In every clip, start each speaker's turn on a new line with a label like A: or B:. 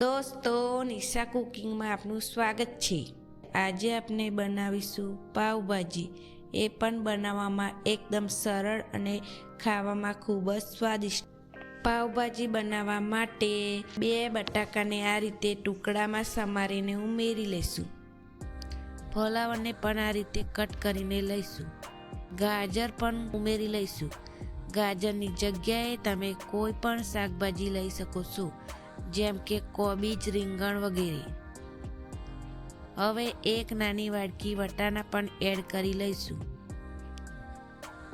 A: દોસ્તો, નિશા કુકિંગમાં આપનું સ્વાગત છે. આજે આપણે બનાવીશું પાવભાજી એ પણ બનાવવામાં એકદમ સરળ અને ખાવામાં ખૂબ જ સ્વાદિષ્ટ. પાવભાજી બનાવવા માટે બે બટાકાને આ રીતે ટુકડામાં સમારીને ઉમેરી લઈશું. ફોલાવરને પણ આ રીતે કટ કરીને લઈશું. ગાજર પણ ઉમેરી લઈશું. ગાજરની જગ્યાએ તમે કોઈ પણ શાકભાજી લઈ શકો છો. જેમ કે કોબીજ, રીંગણ વગેરે. હવે એક નાની વાડકી વટાણા પણ એડ કરી લઈશું.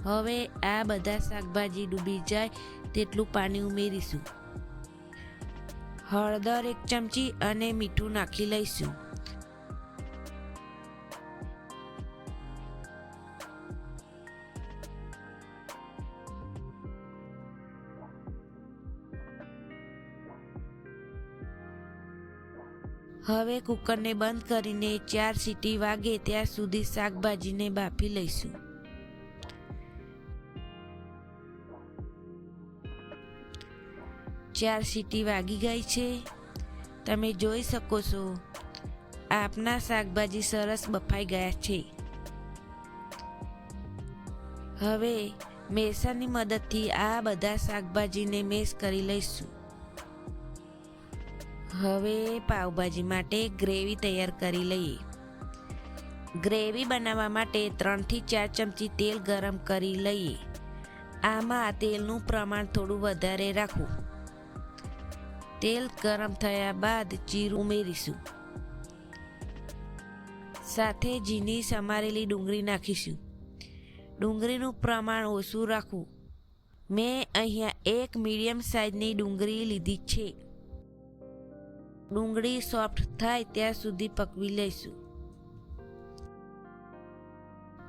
A: હવે આ બધા શાકભાજી ડૂબી જાય તેટલું પાણી ઉમેરીશું. હળદર એક ચમચી અને મીઠું નાખી લઈશું. હવે કુકરને બંધ કરીને ચાર સીટી વાગે ત્યાં સુધી શાકભાજીને બાફી લઈશું. ચાર સીટી વાગી ગઈ છે. તમે જોઈ શકો છો, આપના શાકભાજી સરસ બફાઈ ગયા છે. હવે મેસાની મદદથી આ બધા શાકભાજીને મેશ કરી લઈશું. હવે પાવભાજી માટે ગ્રેવી તૈયાર કરી લઈએ. ગ્રેવી બનાવવા માટે ત્રણથી ચાર ચમચી તેલ ગરમ કરી લઈએ. આમાં તેલનું પ્રમાણ થોડું વધારે રાખવું. તેલ ગરમ થયા બાદ જીરું ઉમેરીશું. સાથે ઝીણી સમારેલી ડુંગળી નાખીશું. ડુંગળીનું પ્રમાણ ઓછું રાખવું. મેં અહીંયા એક મીડિયમ સાઇઝની ડુંગળી લીધી છે. ડુંગળી સોફ્ટ થાય ત્યાં સુધી પકવી લઈશું.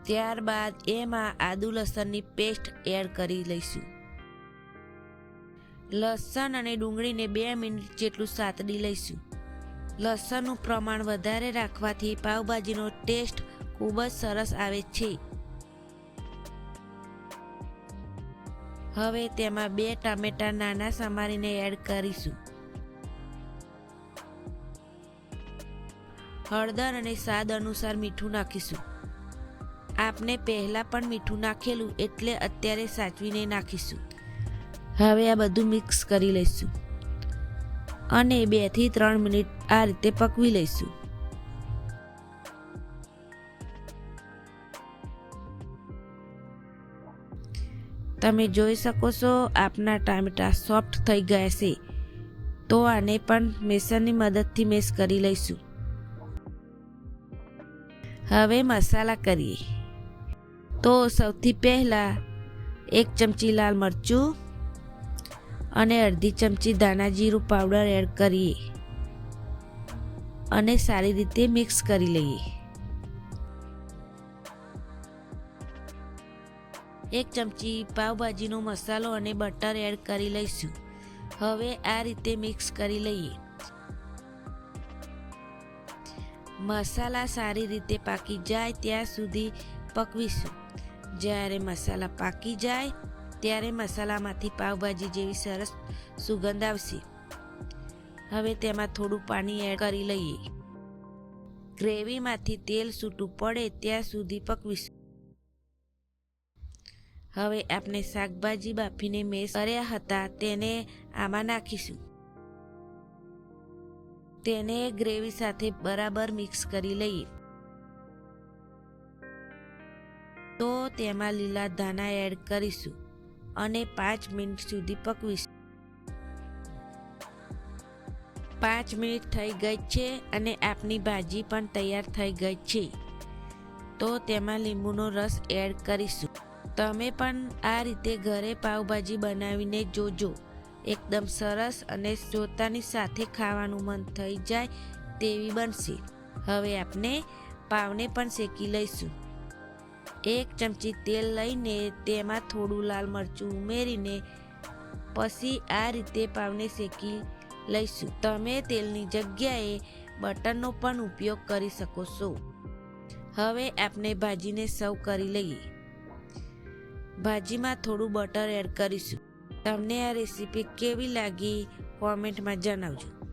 A: ત્યારબાદ એમાં આદુ લસણની પેસ્ટ એડ કરી લઈશું. લસણ અને ડુંગળીને બે મિનિટ જેટલું સાતડી લઈશું. લસણનું પ્રમાણ વધારે રાખવાથી પાવભાજીનો ટેસ્ટ ખૂબ જ સરસ આવે છે. હવે તેમાં બે ટામેટા નાના સમારીને એડ કરીશું. હળદર અને સ્વાદ અનુસાર મીઠું નાખીશું. આપને પહેલાં પણ મીઠું નાખેલું એટલે અત્યારે સાચવીને નાખીશું. હવે આ બધું મિક્સ કરી લઈશું. અને બેથી ત્રણ મિનિટ આ રીતે પકવી લઈશું. તમે જોઈ શકો છો આપના ટામેટા સોફ્ટ થઈ ગયા છે. તો આને પણ મેસરની મદદથી મેશ કરી લઈશું. હવે મસાલા કરીએ. તો સૌથી પહેલાં એક ચમચી લાલ મરચું અને અડધી ચમચી દાણા જીરું પાવડર એડ કરીએ અને સારી રીતે મિક્સ કરી લઈએ. એક ચમચી પાવભાજીનો મસાલો અને બટર એડ કરી લઈશું. હવે આ રીતે મિક્સ કરી લઈએ. મસાલા સારી રીતે પાકી જાય ત્યાં સુધી પકવીશું. જ્યારે મસાલા પાકી જાય, ત્યારે મસાલામાંથી પાવભાજી જેવી સરસ સુગંધ આવશે. હવે તેમાં થોડું પાણી એડ કરી લઈએ. ગ્રેવીમાંથી તેલ છૂટું પડે ત્યાં સુધી પકવીશું. હવે આપણે શાકભાજી બાફીને મેસ કર્યા હતા તેને આમાં નાખીશું. તેને ગ્રેવી સાથે બરાબર મિક્સ કરી લઈએ. તો તેમાં લીલા ધાણા એડ કરીશું અને પાંચ મિનિટ સુધી પકવીશું. પાંચ મિનિટ થઈ ગઈ છે અને આપની ભાજી પણ તૈયાર થઈ ગઈ છે. તો તેમાં લીંબુનો રસ એડ કરીશું. તમે પણ આ રીતે ઘરે પાવભાજી બનાવીને જોજો. એકદમ સરસ અને જોતાની સાથે ખાવાનું મન થઈ જાય તેવી બનશે. હવે આપણે પાવને પણ શેકી લઈશું. એક ચમચી તેલ લઈને તેમાં થોડું લાલ મરચું ઉમેરીને પછી આ રીતે પાવને શેકી લઈશું. તમે તેલની જગ્યાએ બટરનો પણ ઉપયોગ કરી શકો છો. હવે આપણે ભાજીને સર્વ કરી લઈએ. ભાજીમાં થોડું બટર એડ કરીશું. તમને આ રેસીપી કેવી લાગી કોમેન્ટમાં જણાવજો.